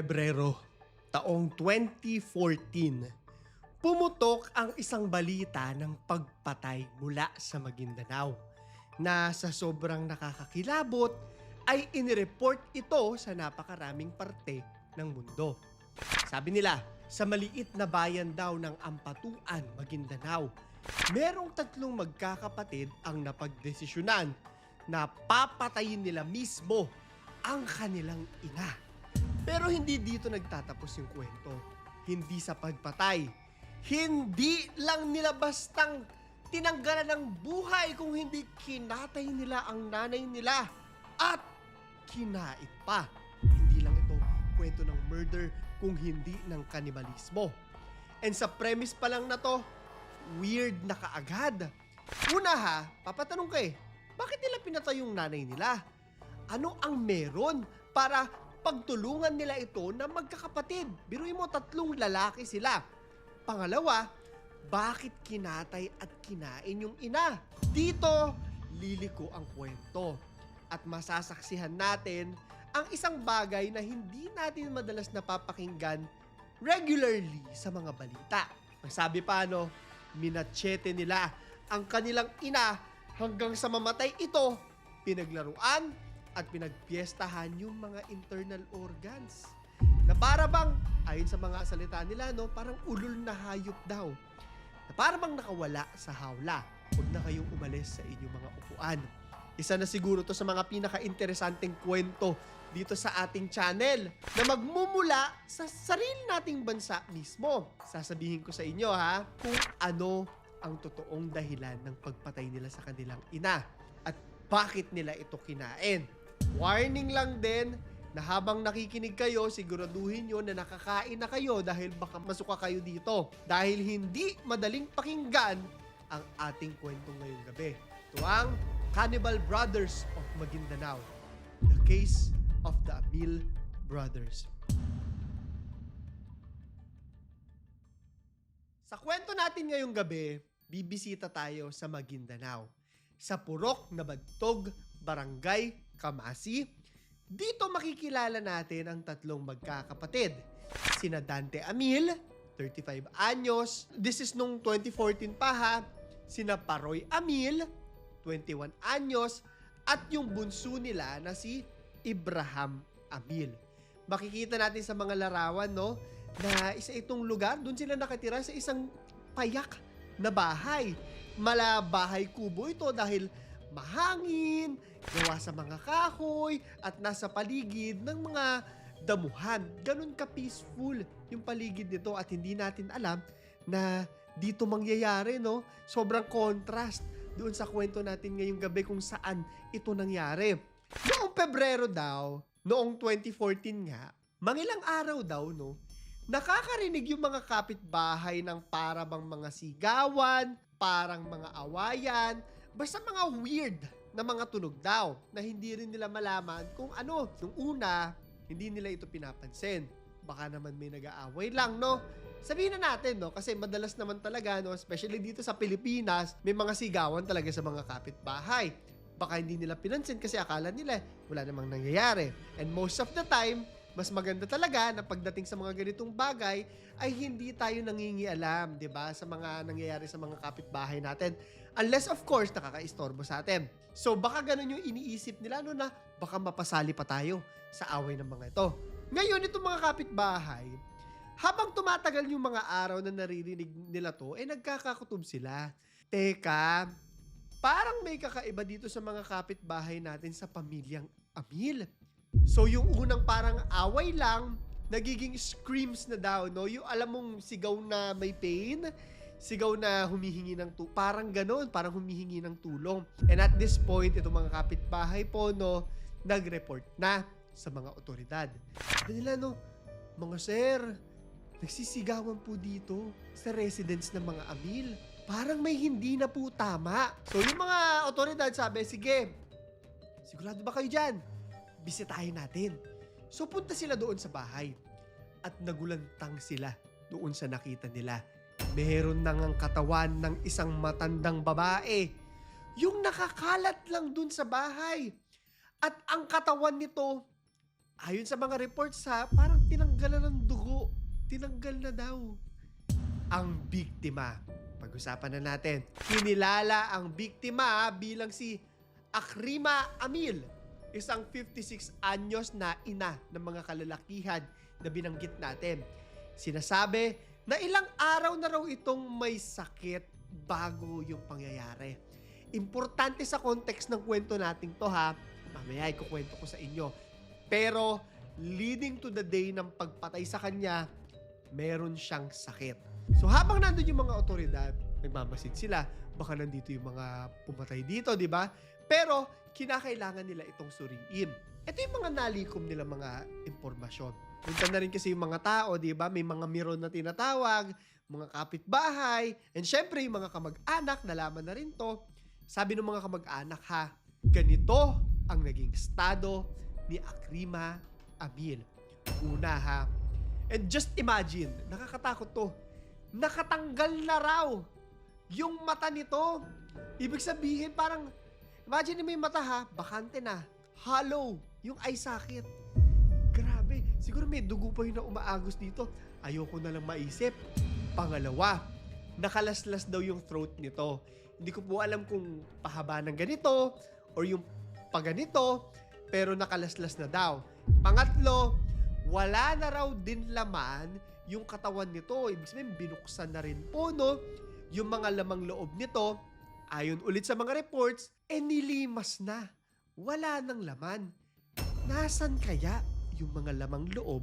Pebrero, taong 2014, pumutok ang isang balita ng pagpatay mula sa Maguindanao na sa sobrang nakakakilabot ay inireport ito sa napakaraming parte ng mundo. Sabi nila, sa maliit na bayan daw ng Ampatuan, Maguindanao, merong tatlong magkakapatid ang napagdesisyonan na papatayin nila mismo ang kanilang ina. Pero hindi dito nagtatapos yung kwento. Hindi sa pagpatay. Hindi lang nila bastang tinanggalan ng buhay kung hindi kinatay nila ang nanay nila at kinait pa. Hindi lang ito kwento ng murder kung hindi ng kanibalismo. And sa premise pa lang na to, weird na kaagad. Una ha, papatanong ka eh, bakit nila pinatay yung nanay nila? Ano ang meron para pagtulungan nila ito na magkakapatid? Biruin mo, tatlong lalaki sila. Pangalawa, bakit kinatay at kinain yung ina? Dito, liliko ang kwento. At masasaksihan natin ang isang bagay na hindi natin madalas napapakinggan regularly sa mga balita. Ang sabi pa no, minachete nila ang kanilang ina hanggang sa mamatay ito, pinaglaruan at pinagpiestahan yung mga internal organs. Na para bang, ayon sa mga salita nila, no, parang ulol na hayop daw. Na para bang nakawala sa hawla. Huwag na kayong umalis sa inyong mga upuan. Isa na siguro to sa mga pinaka-interesanteng kwento dito sa ating channel na magmumula sa sarili nating bansa mismo. Sasabihin ko sa inyo ha kung ano ang totoong dahilan ng pagpatay nila sa kanilang ina at bakit nila ito kinain. Warning lang din na habang nakikinig kayo, siguraduhin nyo na nakakain na kayo dahil baka masuka kayo dito. Dahil hindi madaling pakinggan ang ating kwentong ngayong gabi. Ito ang Cannibal Brothers of Maguindanao. The case of the Amil Brothers. Sa kwento natin ngayong gabi, bibisita tayo sa Maguindanao. Sa Purok na Bagtog, Barangay Kamasi. Dito makikilala natin ang tatlong magkakapatid. Sina Dante Amil, 35 anyos. This is nung 2014 pa ha. Sina Paroy Amil, 21 anyos. At yung bunso nila na si Ibrahim Amil. Makikita natin sa mga larawan, no, na isa itong lugar, doon sila nakatira sa isang payak na bahay. Mala bahay kubo ito dahil mahangin, gawa sa mga kahoy, at nasa paligid ng mga damuhan. Ganun ka-peaceful yung paligid nito at hindi natin alam na dito mangyayari, no? Sobrang contrast doon sa kwento natin ngayong gabi kung saan ito nangyari. Noong Pebrero daw, noong 2014 nga, mangilang araw daw, no? Nakakarinig yung mga kapitbahay ng para bang mga sigawan, parang mga awayan, basta mga weird na mga tunog daw na hindi rin nila malaman kung ano. Nung una, hindi nila ito pinapansin. Baka naman may nag-aaway lang, no? Sabihin na natin, no? Kasi madalas naman talaga, no? Especially dito sa Pilipinas, may mga sigawan talaga sa mga kapitbahay. Baka hindi nila pinansin kasi akala nila wala namang nangyayari. And most of the time, mas maganda talaga na pagdating sa mga ganitong bagay ay hindi tayo nangingialam, 'di ba, sa mga nangyayari sa mga kapitbahay natin. Unless of course nakakaistorbo sa atin. So baka ganun yung iniisip nila no na baka mapasali pa tayo sa away ng mga ito. Ngayon itong mga kapitbahay, habang tumatagal yung mga araw na naririnig nila to, eh nagkakakutob sila. Teka, parang may kakaiba dito sa mga kapitbahay natin sa pamilyang Amil. So yung unang parang away lang, nagiging screams na daw, no? Yung alam mong sigaw na may pain, sigaw na humihingi ng tu parang ganon, parang humihingi ng tulong. And at this point, itong mga kapitbahay po, no, nag-report na sa mga otoridad. Sabi nila, no, mga sir, nagsisigawan po dito sa residence ng mga Amil. Parang may hindi na po tama. So yung mga otoridad sabi, sige, sigurado ba kayo dyan? bisitahin natin. So punta sila doon sa bahay at nagulantang sila doon sa nakita nila. Meron nang ang katawan ng isang matandang babae. Yung nakakalat lang doon sa bahay. At ang katawan nito Ayon sa mga reports ha, parang tinanggalan ng dugo. Tinanggal na daw. Ang biktima. Pag-usapan na natin. Kinilala ang biktima bilang si Akrima Amil. Isang 56 anyos na ina ng mga kalalakihan na binanggit natin. Sinasabi na ilang araw na raw itong may sakit bago yung pangyayari. Importante sa context ng kwento nating to ha. Mamaya ikukwento ko sa inyo. Pero leading to the day ng pagpatay sa kanya, meron siyang sakit. So habang nandun yung mga otoridad, nagmamasid sila, baka nandito yung mga pumatay dito, di ba? Pero kinakailangan nila itong suriin. Ito yung mga nalikom nila mga impormasyon. Punta na rin kasi yung mga tao, di ba? May mga miron na tinatawag, mga kapitbahay, and syempre yung mga kamag-anak, nalaman na rin to. Sabi ng mga kamag-anak ha, ganito ang naging estado ni Akrima Amil. Una ha, and just imagine, nakakatakot to, nakatanggal na raw yung mata nito. Ibig sabihin parang, imagine yung mata ha, bakante na, hollow, yung eye socket. Grabe, siguro may dugo pa yun na umaagos dito. Ayoko na lang maisip. Pangalawa, nakalaslas daw yung throat nito. Hindi ko po alam kung pahaba ng ganito or yung paganito, pero nakalaslas na daw. Pangatlo, wala na raw din laman yung katawan nito. Ibig sabihin, binuksan na rin po, no? Yung mga lamang loob nito, ayon ulit sa mga reports, eh nilimas na. Wala nang laman. Nasaan kaya yung mga lamang loob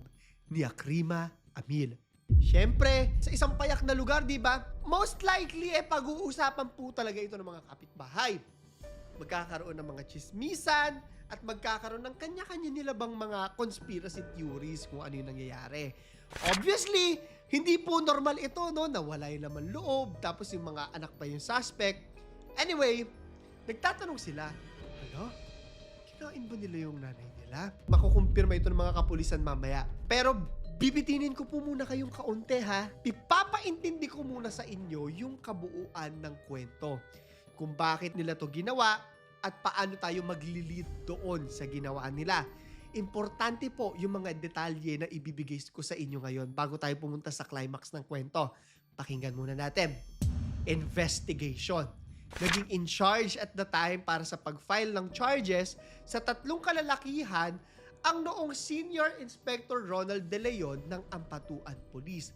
ni Akrima Amil? Siyempre, sa isang payak na lugar, di ba? Most likely, eh, pag-uusapan po talaga ito ng mga kapitbahay. Magkakaroon ng mga chismisan at magkakaroon ng kanya-kanya nila bang mga conspiracy theories kung ano yung nangyayari. Obviously, hindi po normal ito, no? Nawala yung laman loob, tapos yung mga anak pa yung suspect. Anyway, nagtatanong sila, ano? Kinain ba nila yung nanay nila? Makukumpirma ito ng mga kapulisan mamaya. Pero bibitinin ko po muna kayong kaunti ha. Ipapaintindi ko muna sa inyo yung kabuuan ng kwento. Kung bakit nila to ginawa at paano tayo maglilid doon sa ginawa nila. Importante po yung mga detalye na ibibigay ko sa inyo ngayon bago tayo pumunta sa climax ng kwento. Pakinggan muna natin. Investigation. Naging in charge at the time para sa pag-file ng charges sa tatlong kalalakihan ang noong Senior Inspector Ronald De Leon ng Ampatuan Police.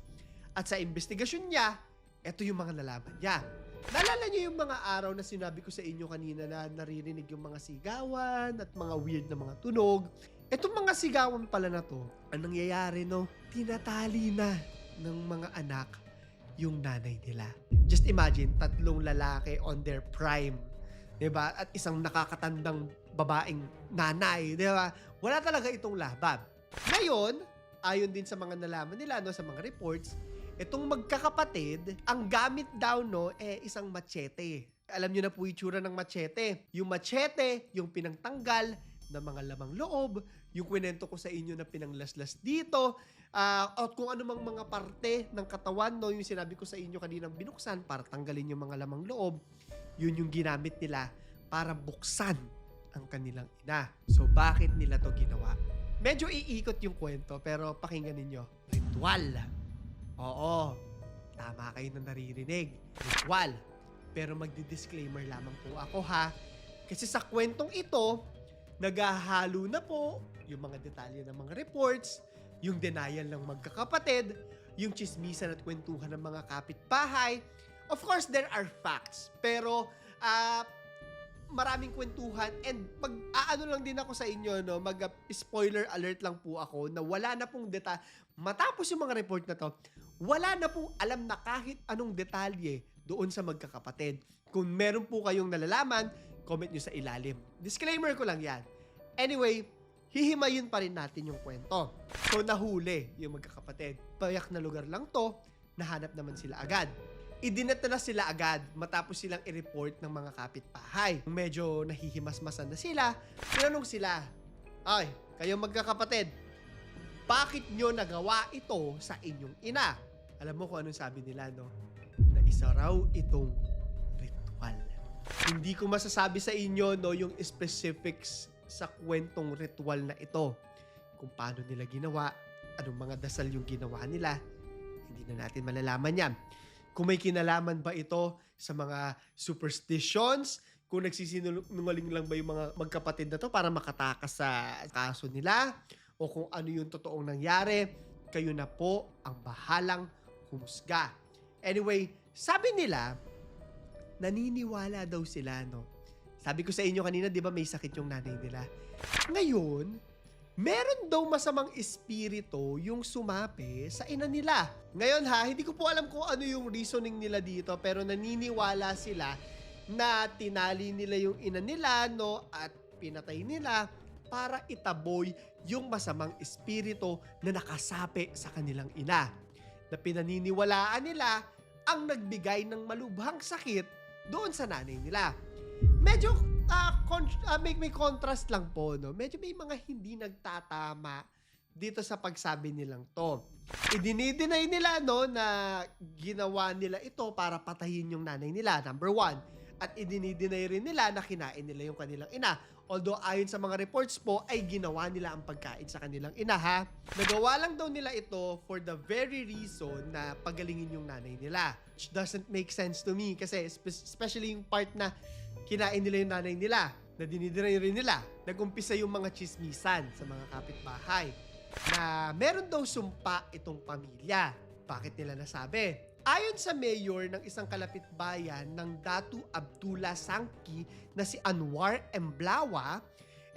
At sa investigasyon niya, ito yung mga nalaman niya. Naalala niyo yung mga araw na sinabi ko sa inyo kanina na naririnig yung mga sigawan at mga weird na mga tunog. Itong mga sigawan pala na to, ang nangyayari no, tinatali na ng mga anak yung nanay nila. Just imagine, tatlong lalaki on their prime. ba? At isang nakakatandang babaeng nanay, ba? Wala talaga itong laban. Ngayon, ayon din sa mga nalaman nila no sa mga reports, itong magkakapatid, ang gamit daw no eh isang machete. Alam niyo na po itsura ng machete. Yung machete, yung pinangtanggal ng mga lamang loob, yung kwento ko sa inyo na pinanglaslas dito, ah, at kung ano mang mga parte ng katawan, no, yung sinabi ko sa inyo kaninang binuksan para tanggalin yung mga lamang loob, yun yung ginamit nila para buksan ang kanilang ina. So, bakit nila to ginawa? Medyo iikot yung kwento, pero pakinggan ninyo. Ritual. Oo, tama kayo na naririnig. Ritual. Pero magdi-disclaimer lamang po ako ha. Kasi sa kwentong ito, naghahalo na po yung mga detalye ng mga reports, yung denial ng magkakapatid, yung chismisan at kwentuhan ng mga kapitbahay. Of course, there are facts. Pero, ah, maraming kwentuhan and mag aano lang din ako sa inyo no mag uh, spoiler alert lang po ako na wala na pong deta matapos yung mga report na to wala na pong alam na kahit anong detalye doon sa magkakapatid kung meron po kayong nalalaman comment nyo sa ilalim disclaimer ko lang yan anyway hihimayin pa rin natin yung kwento so nahuli yung magkakapatid payak na lugar lang to nahanap naman sila agad idinat na sila agad matapos silang i-report ng mga kapitbahay. Medyo nahihimasmasan na sila, tinanong sila, Ay, kayo magkakapatid, bakit nyo nagawa ito sa inyong ina? Alam mo kung anong sabi nila, no? Na isa raw itong ritual. Hindi ko masasabi sa inyo, no, yung specifics sa kwentong ritual na ito. kung paano nila ginawa, anong mga dasal yung ginawa nila. Hindi na natin malalaman yan. Kung may kinalaman ba ito sa mga superstitions, kung nagsisinungaling lang ba yung mga magkapatid na to para makatakas sa kaso nila, o kung ano yung totoong nangyari, kayo na po ang bahalang humusga. Anyway, sabi nila, naniniwala daw sila, no? Sabi ko sa inyo kanina, di ba may sakit yung nanay nila? Ngayon, meron daw masamang espiritu yung sumapi sa ina nila. Ngayon ha, hindi ko po alam kung ano yung reasoning nila dito, pero naniniwala sila na tinali nila yung ina nila, no? At pinatay nila para itaboy yung masamang espiritu na nakasapi sa kanilang ina. Na pinaniniwalaan nila ang nagbigay ng malubhang sakit doon sa nanay nila. Medyo ah, con- ah, may, may contrast lang po, no? Medyo may mga hindi nagtatama dito sa pagsabi nilang to. Idinideny nila, no, na ginawa nila ito para patayin yung nanay nila, number one. At idinideny rin nila na kinain nila yung kanilang ina. Although ayon sa mga reports po ay ginawa nila ang pagkain sa kanilang ina ha. Nagawa lang daw nila ito for the very reason na pagalingin yung nanay nila. Which doesn't make sense to me kasi spe- especially yung part na kinain nila yung nanay nila, na dinidinay rin nila. Nagumpisa yung mga chismisan sa mga kapitbahay na meron daw sumpa itong pamilya. Bakit nila nasabi? Ayon sa mayor ng isang kalapit bayan ng Datu Abdullah Sangki na si Anwar Emblawa,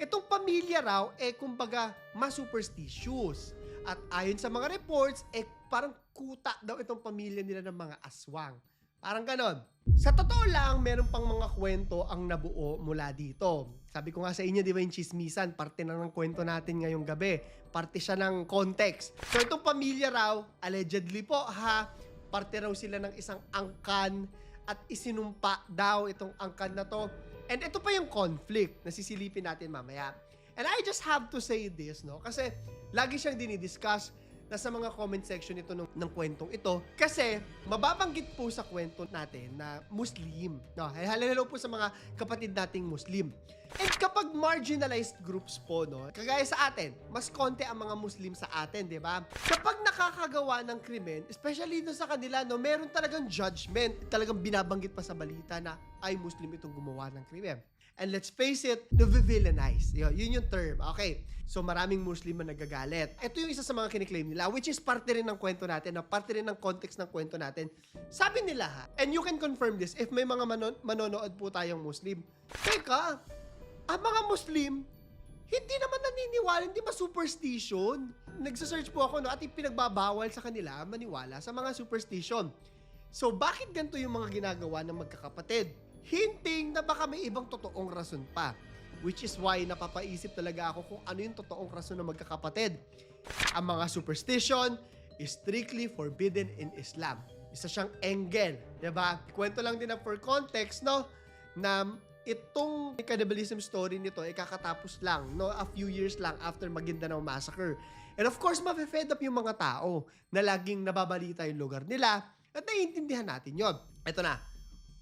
itong pamilya raw eh kumbaga masuperstitious. At ayon sa mga reports, eh parang kuta daw itong pamilya nila ng mga aswang. Parang ganon. Sa totoo lang, meron pang mga kwento ang nabuo mula dito. Sabi ko nga sa inyo, di ba yung chismisan, parte na ng kwento natin ngayong gabi. Parte siya ng context. So itong pamilya raw, allegedly po ha, parte raw sila ng isang angkan at isinumpa daw itong angkan na to. And ito pa yung conflict na sisilipin natin mamaya. And I just have to say this, no? Kasi lagi siyang dinidiscuss nasa mga comment section ito ng, ng kwentong ito. Kasi mababanggit po sa kwento natin na Muslim. No? Hello, hello po sa mga kapatid nating Muslim. And kapag marginalized groups po, no, kagaya sa atin, mas konti ang mga Muslim sa atin, di ba? Kapag nakakagawa ng krimen, especially doon sa kanila, no, meron talagang judgment. Talagang binabanggit pa sa balita na ay Muslim itong gumawa ng krimen. And let's face it, the-villainize. Yun, yun yung term. Okay. So maraming Muslim na nagagalit. Ito yung isa sa mga kiniklaim nila, which is parte rin ng kwento natin, na parte rin ng context ng kwento natin. Sabi nila ha, and you can confirm this if may mga manon- manonood po tayong Muslim. Teka, ang mga Muslim, hindi naman naniniwala, hindi ba superstition? Nagsasearch po ako no, at ipinagbabawal sa kanila maniwala sa mga superstition. So bakit ganito yung mga ginagawa ng magkakapatid? Hinting na baka may ibang totoong rason pa. Which is why napapaisip talaga ako kung ano yung totoong rason ng magkakapatid. Ang mga superstition is strictly forbidden in Islam. Isa siyang engel, 'di ba? Kwento lang din na for context, no, na itong cannibalism story nito ay kakatapos lang, no, a few years lang after Maguindanao Massacre. And of course, mafe-fed up yung mga tao na laging nababalita yung lugar nila at naiintindihan natin yon. Ito na,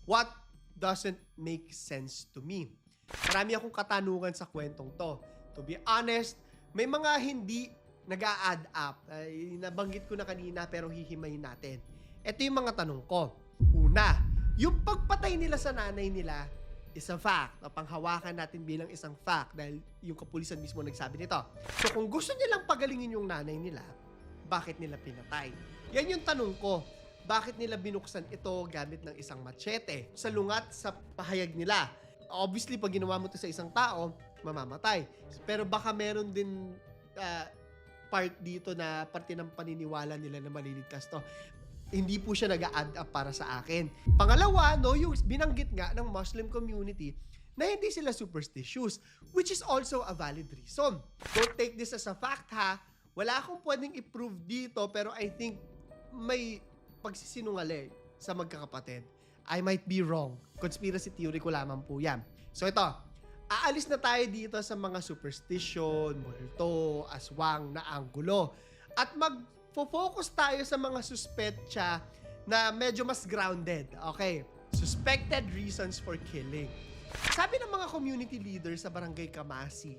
what doesn't make sense to me? Marami akong katanungan sa kwentong to. To be honest, may mga hindi nag-a-add up. Ay, nabanggit ko na kanina pero hihimayin natin. Ito yung mga tanong ko. Una, yung pagpatay nila sa nanay nila is a fact. O, panghawakan natin bilang isang fact dahil yung kapulisan mismo nagsabi nito. So kung gusto nilang pagalingin yung nanay nila, bakit nila pinatay? Yan yung tanong ko. Bakit nila binuksan ito gamit ng isang machete sa lungat sa pahayag nila? Obviously, pag ginawa mo ito sa isang tao, mamamatay. Pero baka meron din ah, part dito na parte ng paniniwala nila na maliligtas to hindi po siya nag-add up para sa akin. Pangalawa, no, yung binanggit nga ng Muslim community na hindi sila superstitious, which is also a valid reason. Don't take this as a fact, ha? Wala akong pwedeng i-prove dito, pero I think may pagsisinungaling sa magkakapatid. I might be wrong. Conspiracy theory ko lamang po yan. So ito, aalis na tayo dito sa mga superstition, multo, aswang na anggulo. At mag-focus tayo sa mga suspetsa na medyo mas grounded. Okay, suspected reasons for killing. Sabi ng mga community leaders sa Barangay Kamasi,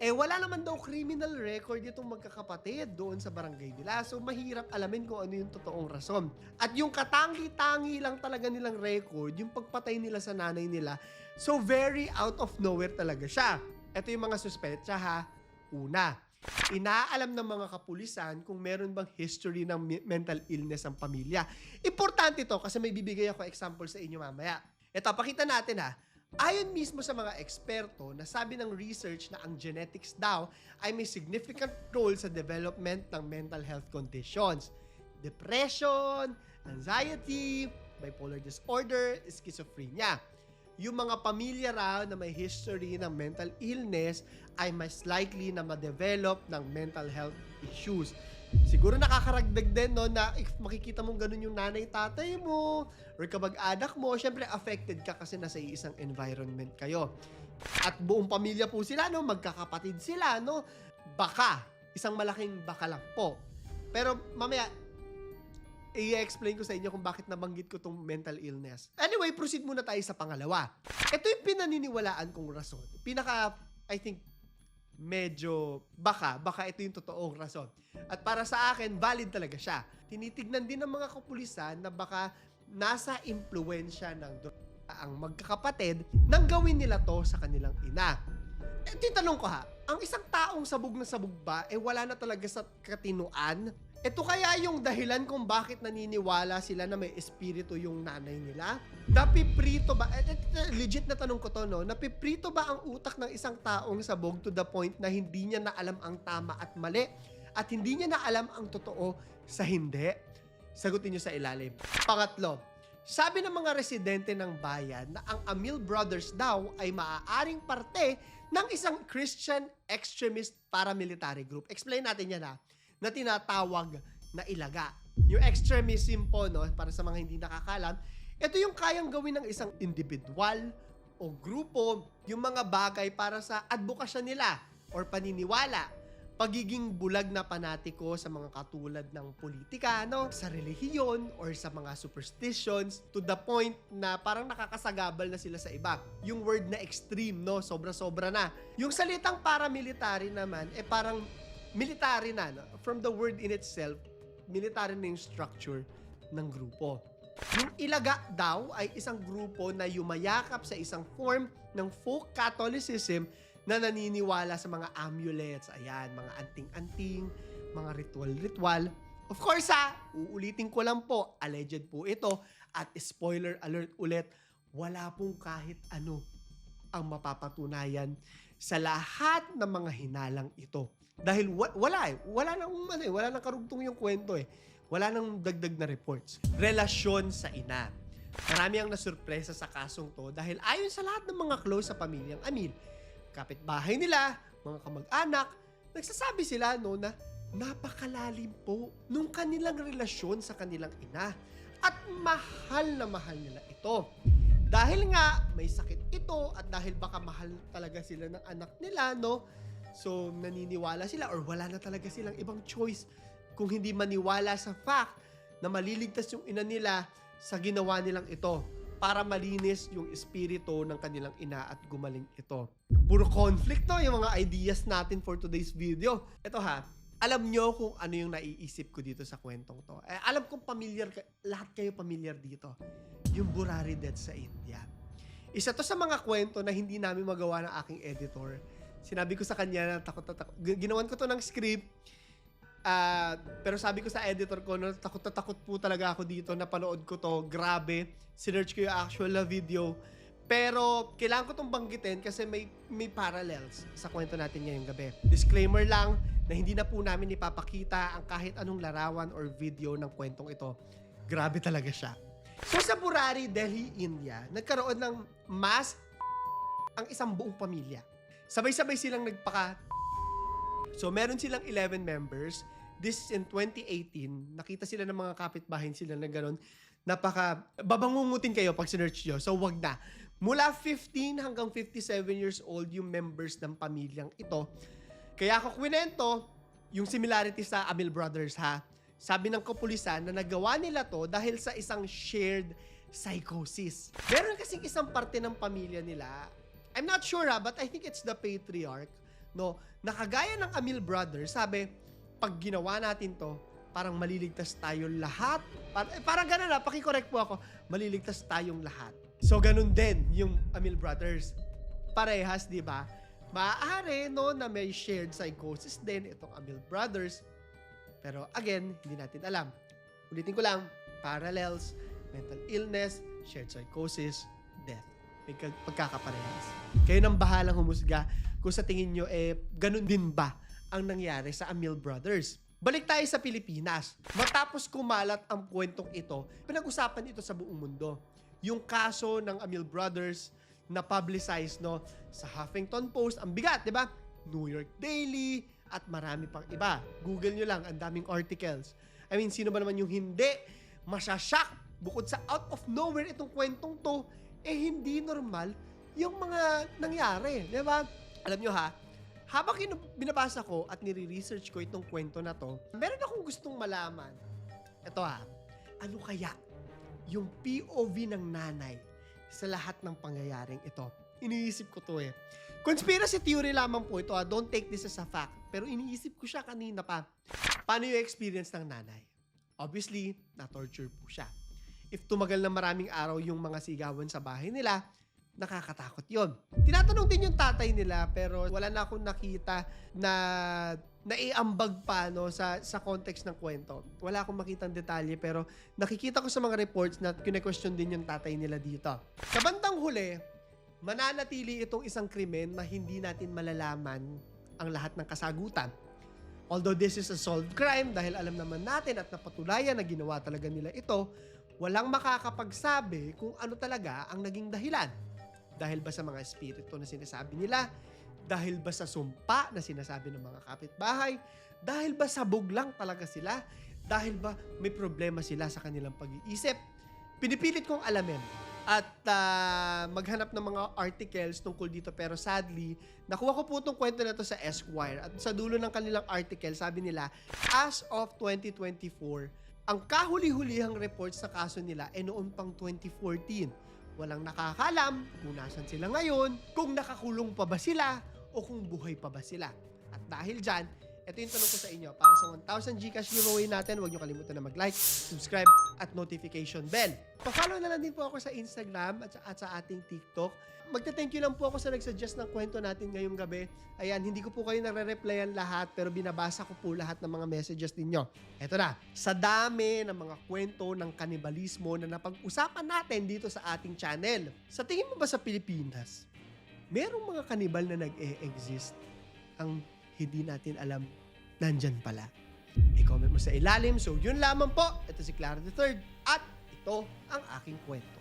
Eh, wala naman daw criminal record itong magkakapatid doon sa barangay nila. So, mahirap alamin kung ano yung totoong rason. At yung katangi-tangi lang talaga nilang record, yung pagpatay nila sa nanay nila. So, very out of nowhere talaga siya. Ito yung mga suspetsa ha. Una, inaalam ng mga kapulisan kung meron bang history ng me- mental illness ang pamilya. Importante to kasi may bibigay ako example sa inyo mamaya. Ito, pakita natin ha. Ayon mismo sa mga eksperto, nasabi ng research na ang genetics daw ay may significant role sa development ng mental health conditions. Depression, anxiety, bipolar disorder, schizophrenia. Yung mga pamilya raw na may history ng mental illness ay mas likely na ma-develop ng mental health issues. Siguro nakakaragdag din no na if makikita mong ganun yung nanay tatay mo or kabag-anak mo, syempre affected ka kasi nasa isang environment kayo. At buong pamilya po sila no, magkakapatid sila no. Baka, isang malaking baka lang po. Pero mamaya i-explain ko sa inyo kung bakit nabanggit ko tong mental illness. Anyway, proceed muna tayo sa pangalawa. Ito yung pinaniniwalaan kong rason. Pinaka, I think, medyo baka, baka ito yung totoong rason. At para sa akin, valid talaga siya. Tinitignan din ng mga kapulisan na baka nasa impluensya ng droga ang magkakapatid nang gawin nila to sa kanilang ina. Eh, titanong ko ha, ang isang taong sabog na sabog ba, eh wala na talaga sa katinuan? Ito kaya yung dahilan kung bakit naniniwala sila na may espiritu yung nanay nila? Napiprito ba? Eh, eh, legit na tanong ko to, no? Napiprito ba ang utak ng isang taong sabog to the point na hindi niya na alam ang tama at mali? At hindi niya na alam ang totoo sa hindi? Sagutin niyo sa ilalim. Pangatlo, sabi ng mga residente ng bayan na ang Amil Brothers daw ay maaaring parte ng isang Christian extremist paramilitary group. Explain natin yan ha, na tinatawag na ilaga. Yung extremism po, no, para sa mga hindi nakakalam, ito yung kayang gawin ng isang individual o grupo, yung mga bagay para sa advokasyon nila or paniniwala pagiging bulag na panatiko sa mga katulad ng politika, no? sa relihiyon or sa mga superstitions to the point na parang nakakasagabal na sila sa iba. Yung word na extreme, no? Sobra-sobra na. Yung salitang paramilitary naman, eh parang military na. No? From the word in itself, military na yung structure ng grupo. Yung ilaga daw ay isang grupo na yumayakap sa isang form ng folk Catholicism na naniniwala sa mga amulets, ayan, mga anting-anting, mga ritual-ritual. Of course ha, uulitin ko lang po, alleged po ito, at spoiler alert ulit, wala pong kahit ano ang mapapatunayan sa lahat ng mga hinalang ito. Dahil wa- wala eh, wala nang, ano eh, wala nang karugtong yung kwento eh. Wala nang dagdag na reports. Relasyon sa ina. Marami ang nasurpresa sa kasong to dahil ayon sa lahat ng mga close sa pamilyang Amil, kapitbahay nila, mga kamag-anak, nagsasabi sila no na napakalalim po nung kanilang relasyon sa kanilang ina at mahal na mahal nila ito. Dahil nga may sakit ito at dahil baka mahal talaga sila ng anak nila, no? So naniniwala sila or wala na talaga silang ibang choice kung hindi maniwala sa fact na maliligtas yung ina nila sa ginawa nilang ito para malinis yung espiritu ng kanilang ina at gumaling ito. Puro conflict no, yung mga ideas natin for today's video. Ito ha, alam nyo kung ano yung naiisip ko dito sa kwentong to. Eh, alam kong familiar, ka- lahat kayo familiar dito. Yung Burari Death sa India. Isa to sa mga kwento na hindi namin magawa ng aking editor. Sinabi ko sa kanya na takot na takot. Ginawan ko to ng script. Ah, pero sabi ko sa editor ko, no, takot na takot po talaga ako dito. Napanood ko to. Grabe. Sinerch ko yung actual na video. Pero kailangan ko tong banggitin kasi may may parallels sa kwento natin ngayong gabi. Disclaimer lang na hindi na po namin ipapakita ang kahit anong larawan or video ng kwentong ito. Grabe talaga siya. So sa Burari, Delhi, India, nagkaroon ng mass ang isang buong pamilya. Sabay-sabay silang nagpaka So, meron silang 11 members. This is in 2018. Nakita sila ng mga kapitbahay sila na gano'n. Napaka, babangungutin kayo pag sinerch nyo. So, wag na. Mula 15 hanggang 57 years old yung members ng pamilyang ito. Kaya ako kwinento yung similarity sa Amil Brothers ha. Sabi ng kapulisan na nagawa nila to dahil sa isang shared psychosis. Meron kasing isang parte ng pamilya nila, I'm not sure ha, but I think it's the patriarch no, nakagaya ng Amil Brothers, sabi, pag ginawa natin to, parang maliligtas tayo lahat. Par- eh, parang ganun na, pakicorrect po ako, maliligtas tayong lahat. So, ganun din yung Amil Brothers. Parehas, di ba? Maaari, no, na may shared psychosis din itong Amil Brothers. Pero again, hindi natin alam. Ulitin ko lang, parallels, mental illness, shared psychosis. May pagkakaparehas. Kayo nang bahalang humusga kung sa tingin nyo, eh, ganun din ba ang nangyari sa Amil Brothers? Balik tayo sa Pilipinas. Matapos kumalat ang kwentong ito, pinag-usapan ito sa buong mundo. Yung kaso ng Amil Brothers na publicized no sa Huffington Post, ang bigat, 'di ba? New York Daily at marami pang iba. Google nyo lang, ang daming articles. I mean, sino ba naman yung hindi masashock bukod sa out of nowhere itong kwentong to, eh hindi normal yung mga nangyari, 'di ba? Alam nyo ha, habang binabasa ko at nire-research ko itong kwento na to, meron akong gustong malaman. Ito ha, ano kaya yung POV ng nanay sa lahat ng pangyayaring ito? Iniisip ko to eh. Conspiracy theory lamang po ito ha. Don't take this as a fact. Pero iniisip ko siya kanina pa. Paano yung experience ng nanay? Obviously, na-torture po siya. If tumagal na maraming araw yung mga sigawan sa bahay nila, nakakatakot yon. Tinatanong din yung tatay nila pero wala na akong nakita na naiambag pa no, sa, sa context ng kwento. Wala akong makitang detalye pero nakikita ko sa mga reports na kine-question din yung tatay nila dito. Sa bandang huli, mananatili itong isang krimen na hindi natin malalaman ang lahat ng kasagutan. Although this is a solved crime dahil alam naman natin at napatulayan na ginawa talaga nila ito, walang makakapagsabi kung ano talaga ang naging dahilan. Dahil ba sa mga espiritu na sinasabi nila? Dahil ba sa sumpa na sinasabi ng mga kapitbahay? Dahil ba sabog lang talaga sila? Dahil ba may problema sila sa kanilang pag-iisip? Pinipilit kong alamin at ah, maghanap ng mga articles tungkol dito pero sadly, nakuha ko po itong kwento na to sa Esquire at sa dulo ng kanilang article, sabi nila, as of 2024, ang kahuli-hulihang reports sa kaso nila ay noon pang 2014. Walang nakakalam kung nasan sila ngayon, kung nakakulong pa ba sila, o kung buhay pa ba sila. At dahil dyan, ito yung tanong ko sa inyo. Para sa 1,000 Gcash giveaway natin, huwag nyo kalimutan na mag-like, subscribe, at notification bell. Pa-follow na lang din po ako sa Instagram at sa, at sa ating TikTok. Magte-thank you lang po ako sa nagsuggest ng kwento natin ngayong gabi. Ayan, hindi ko po kayo nare-replyan lahat, pero binabasa ko po lahat ng mga messages ninyo. Eto na, sa dami ng mga kwento ng kanibalismo na napag-usapan natin dito sa ating channel. Sa tingin mo ba sa Pilipinas, merong mga kanibal na nag-e-exist ang hindi natin alam nandyan pala. I-comment mo sa ilalim. So, yun lamang po. Ito si Clara III at ito ang aking kwento.